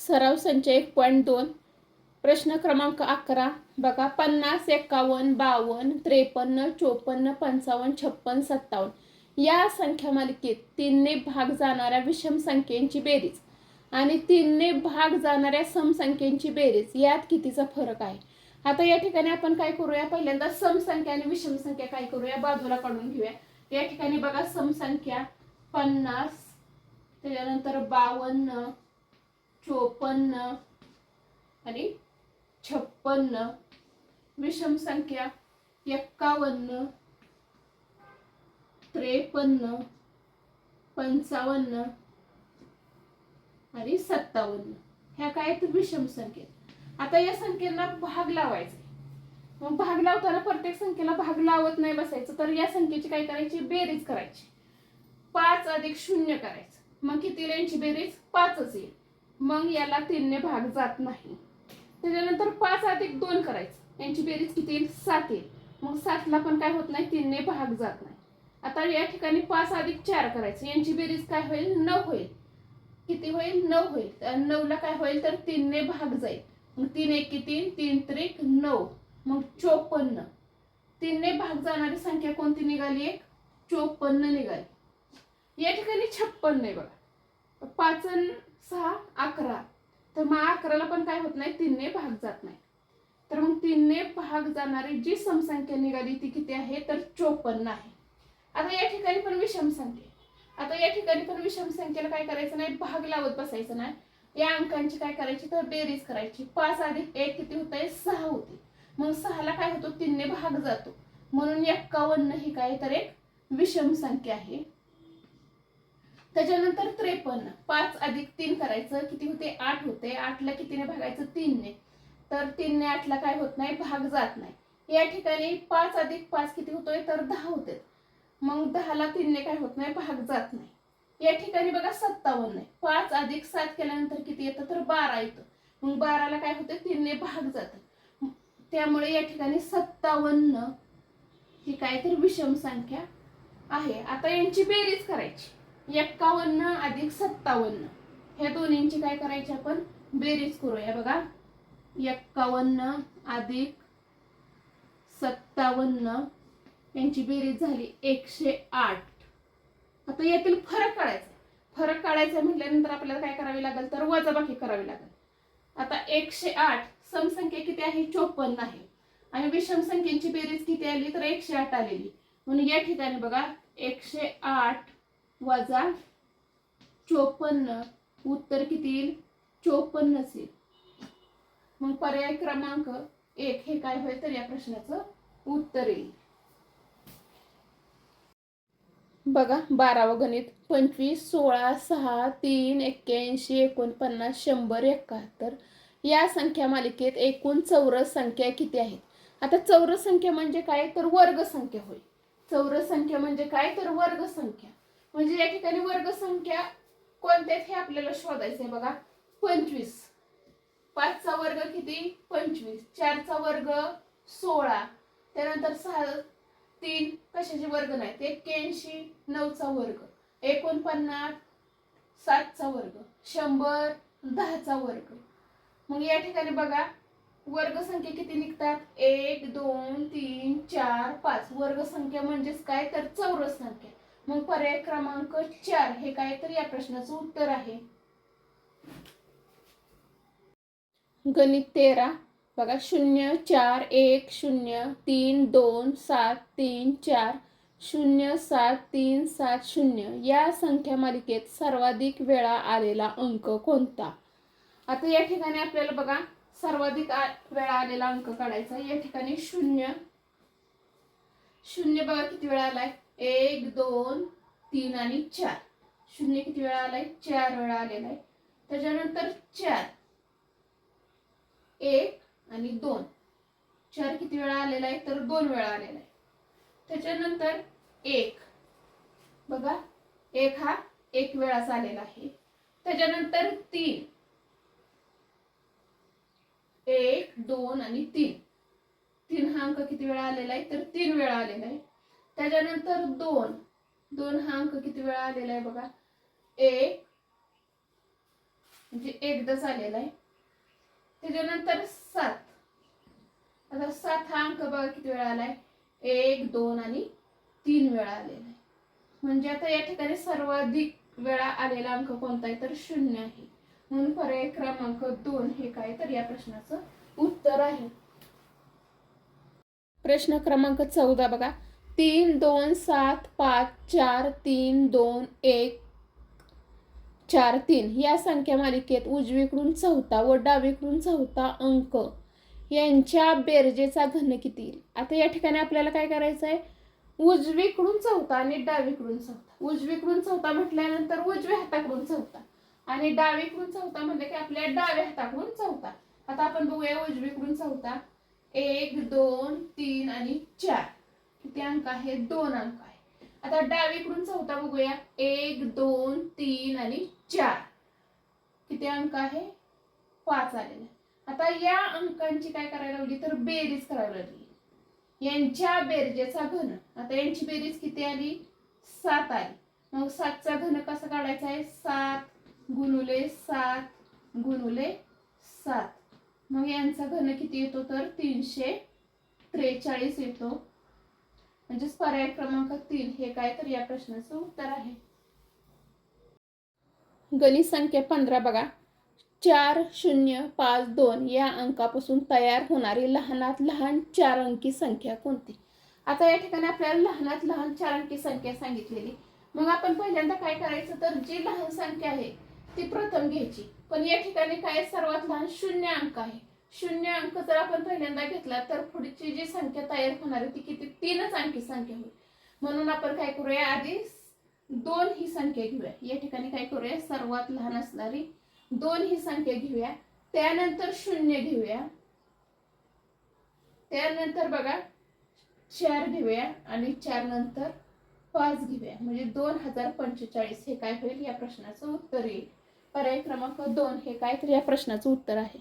सराव संच एक पॉईंट दोन. प्रश्न क्रमांक अकरा. बघा पन्नास एक्कावन्न बावन्न त्रेपन्न चोपन्न पंचावन्न छप्पन सत्तावन्न. या संख्या मालिकेत तीनने भाग जाणाऱ्या विषम संख्येची बेरीज आणि तीनने भाग जाणाऱ्या समसंख्येची बेरीज यात कितीचा फरक आहे? आता या ठिकाणी आपण काय करूया? पहिल्यांदा समसंख्या आणि विषम संख्या काय करूया? बाजूला काढून घेऊया. या ठिकाणी बघा समसंख्या पन्नास त्याच्यानंतर बावन्न चोपन्न आणि छप्पन्न. विषम संख्या एक्कावन्न त्रेपन्न पंचावन्न आणि सत्तावन्न. ह्या काय आहेत? विषम संख्या. आता या संख्येला भाग लावायचे. मग भाग लावताना प्रत्येक संख्येला भाग लावत नाही बसायचं तर या संख्येची काय करायची? बेरीज करायची. पाच अधिक शून्य करायचं. मग किती येईल? यांची बेरीज पाचच येईल. मग याला तीनने भाग जात नाही. त्याच्यानंतर पाच अधिक दोन करायचं. यांची बेरीज किती येईल? सात येईल. मग सातला पण काय होत नाही? तीनने भाग जात नाही. आता या ठिकाणी पाच अधिक चार करायचं. यांची बेरीज काय होईल? नऊ होईल. किती होईल? नऊ होईल. नऊला काय होईल? तर तीनने भाग जाईल. मग तीन एक तीन तीन त्रिक नऊ. मग चोपन्न. तीनने भाग जाणारी संख्या कोणती निघाली? एक चोपन्न निघाली. या ठिकाणी छप्पन्न आहे बघा. पाच सहा अकरा. तर मग अकराला पण काय होत नाही? तीनने भाग जात नाही. तर मग तीनने भाग जाणारी जी समसंख्या निघाली ती किती आहे? तर चोपन्न आहे. आता या ठिकाणी पण विषम संख्या आहे. आता या ठिकाणी पण विषम संख्येला काय करायचं नाही? भाग लावत बसायचं नाही. या अंकांची काय करायची? तर बेरीज करायची. पाच अधिक एक किती होत सहा होते. मग सहाला काय होतो? तीनने भाग जातो. म्हणून एक्कावन्न ही काय तर एक विषम संख्या आहे. त्याच्यानंतर त्रेपन्न. पाच अधिक तीन करायचं किती होते? आठ होते. आठला कितीने भागायचं? तीनने. तर तीनने आठला काय होत नाही? भाग जात नाही. या ठिकाणी पाच अधिक पाच किती होतोय? तर दहा होते. मग दहाला तीनने काय होत नाही? भाग जात नाही. या ठिकाणी बघा सत्तावन्न आहे. पाच अधिक सात केल्यानंतर किती येतं? तर बारा येतं. मग बाराला काय होते? तीनने भाग जातं. त्यामुळे या ठिकाणी सत्तावन्न ही काय तर विषम संख्या आहे. आता यांची बेरीज करायची. एक्कावन्न अधिक सत्तावन्न. ह्या दोन्हींची काय करायची आपण? बेरीज करूया. बघा. एक्कावन्न अधिक सत्तावन्न. यांची बेरीज झाली एकशे आठ. आता यातील फरक काढायचा. फरक काढायचा म्हटल्यानंतर आपल्याला काय करावी लागेल? तर वजाबाकी करावी लागेल. आता एकशे आठ समसंख्या किती आहे? चोपन्न आहे. आणि विषम संख्येची बेरीज किती आली? तर एकशे आठ आलेली. म्हणून या ठिकाणी बघा एकशे आठ वजा चोपन्न. उत्तर किती येईल? चोपन्नच येईल मग पर्याय क्रमांक एक हे काय होईल तर या प्रश्नाचं उत्तर येईल. बघा बारावं गणित. पंचवीस सोळा सहा तीन एक्क्याऐंशी एकोणपन्नास शंभर एकाहत्तर. या संख्या मालिकेत एकूण चौरस संख्या किती आहेत? आता चौरस संख्या म्हणजे काय? तर वर्ग संख्या होय. चौरस संख्या म्हणजे काय? तर वर्ग संख्या म्हणजे या ठिकाणी वर्ग संख्या कोणत्या हे आपल्याला शोधायचं आहे बघा. पंचवीस. पाचचा वर्ग किती? पंचवीस. चारचा वर्ग सोळा. त्यानंतर सहा तीन कशाचे वर्ग नाहीत एक्क्याऐंशी नऊचा वर्ग. एकोणपन्नास सातचा वर्ग. शंभर दहाचा वर्ग. मग या ठिकाणी बघा वर्ग संख्या किती निघतात? एक दोन तीन चार पाच. वर्ग संख्या म्हणजेच काय? तर चौरस संख्या. मग पर्याय क्रमांक चार हे काय तर या प्रश्नाचं उत्तर आहे. गणित तेरा. बघा शून्य चार एक शून्य तीन दोन सात तीन चार शून्य सात तीन सात शून्य. या संख्या मालिकेत सर्वाधिक वेळा आलेला अंक कोणता? आता या ठिकाणी आपल्याला बघा सर्वाधिक आ- वेळा आलेला अंक काढायचा या ठिकाणी शून्य. शून्य बघा किती वेळा आलाय? एक दोन तीन आणि चार. शून्य किती वेळा आलाय? चार वेळा आलेला आहे. त्याच्यानंतर चार. एक आणि दोन. चार किती वेळा आलेला आहे? तर दोन वेळा आलेला आहे. त्याच्यानंतर एक. बघा एक हा एक वेळाच आलेला आहे. त्याच्यानंतर तीन. एक दोन आणि तीन. तीन हा अंक किती वेळा आलेला आहे? तर तीन वेळा आलेला आहे. त्याच्यानंतर दोन. दोन हा अंक किती वेळा आलेला आहे बघा. एक म्हणजे एकदाच आलेला आहे. त्याच्यानंतर सात. आता सात हा अंक बघा किती वेळा आलाय. एक दोन आणि तीन वेळा आलेला आहे. म्हणजे आता या ठिकाणी सर्वाधिक वेळा आलेला अंक कोणता आहे? तर शून्य आहे. म्हणून पर्याय क्रमांक दोन हे काय? तर या प्रश्नाचं उत्तर आहे. प्रश्न क्रमांक चौदा बघा. तीन दोन सात पाच चार तीन दोन एक चार तीन. या संख्या मालिकेत उजवीकडून चौथा व डावीकडून चौथा अंक यांच्या बेरजेचा घन किती? येईल आता या ठिकाणी आपल्याला काय करायचं आहे उजवीकडून चौथा आणि डावीकडून चौथा. उजवीकडून चौथा म्हटल्यानंतर उजव्या हाताकडून चौथा आणि डावीकडून चौथा म्हणजे की आपल्या डाव्या हाताकडून चौथा. आता आपण बघूया उजवीकडून चौथा. एक दोन तीन आणि चार. किती अंक आहे? दोन अंक आहे. आता डावीकडून चौथा बघूया. एक दोन तीन आणि चार. किती अंक आहे? पाच आलेले. आता या अंकांची काय करायला लागली? तर बेरीज करायला लागली. यांच्या बेरजेचा घन. आता यांची बेरीज किती आली? सात आली. मग सातचा घन कसा काढायचा आहे? सात गुणुले सात गुणुले सात. मग यांचा घन किती येतो? तर तीनशे त्रेचाळीस येतो. म्हणजेच पर्याय क्रमांक तीन हे काय तर या प्रश्नाचं उत्तर आहे. गणित संख्या पंधरा बघा. चार शून्य पाच दोन या अंकापासून तयार होणारी लहानात लहान चार अंकी संख्या कोणती? आता या ठिकाणी आपल्याला लहानात लहान चार अंकी संख्या सांगितलेली. मग आपण पहिल्यांदा काय करायचं? तर जी लहान संख्या आहे ती प्रथम घ्यायची. पण या ठिकाणी काय सर्वात लहान? शून्य अंक आहे. शून्य अंक जर आपण पहिल्यांदा घेतला तर पुढची जी संख्या तयार होणार आहे ती किती? तीनच अंकी संख्या होईल. म्हणून आपण काय करूया? आधी दोन ही संख्या घेऊया. या ठिकाणी काय करूया? सर्वात लहान असणारी दोन ही संख्या घेऊया. त्यानंतर शून्य घेऊया. त्यानंतर बघा चार घेऊया आणि चार नंतर पाच घेऊया. म्हणजे दोन हजार पंचेचाळीस हे काय होईल? या प्रश्नाचं उत्तर येईल. पर्याय क्रमांक दोन हे काय? तर या प्रश्नाचं उत्तर आहे.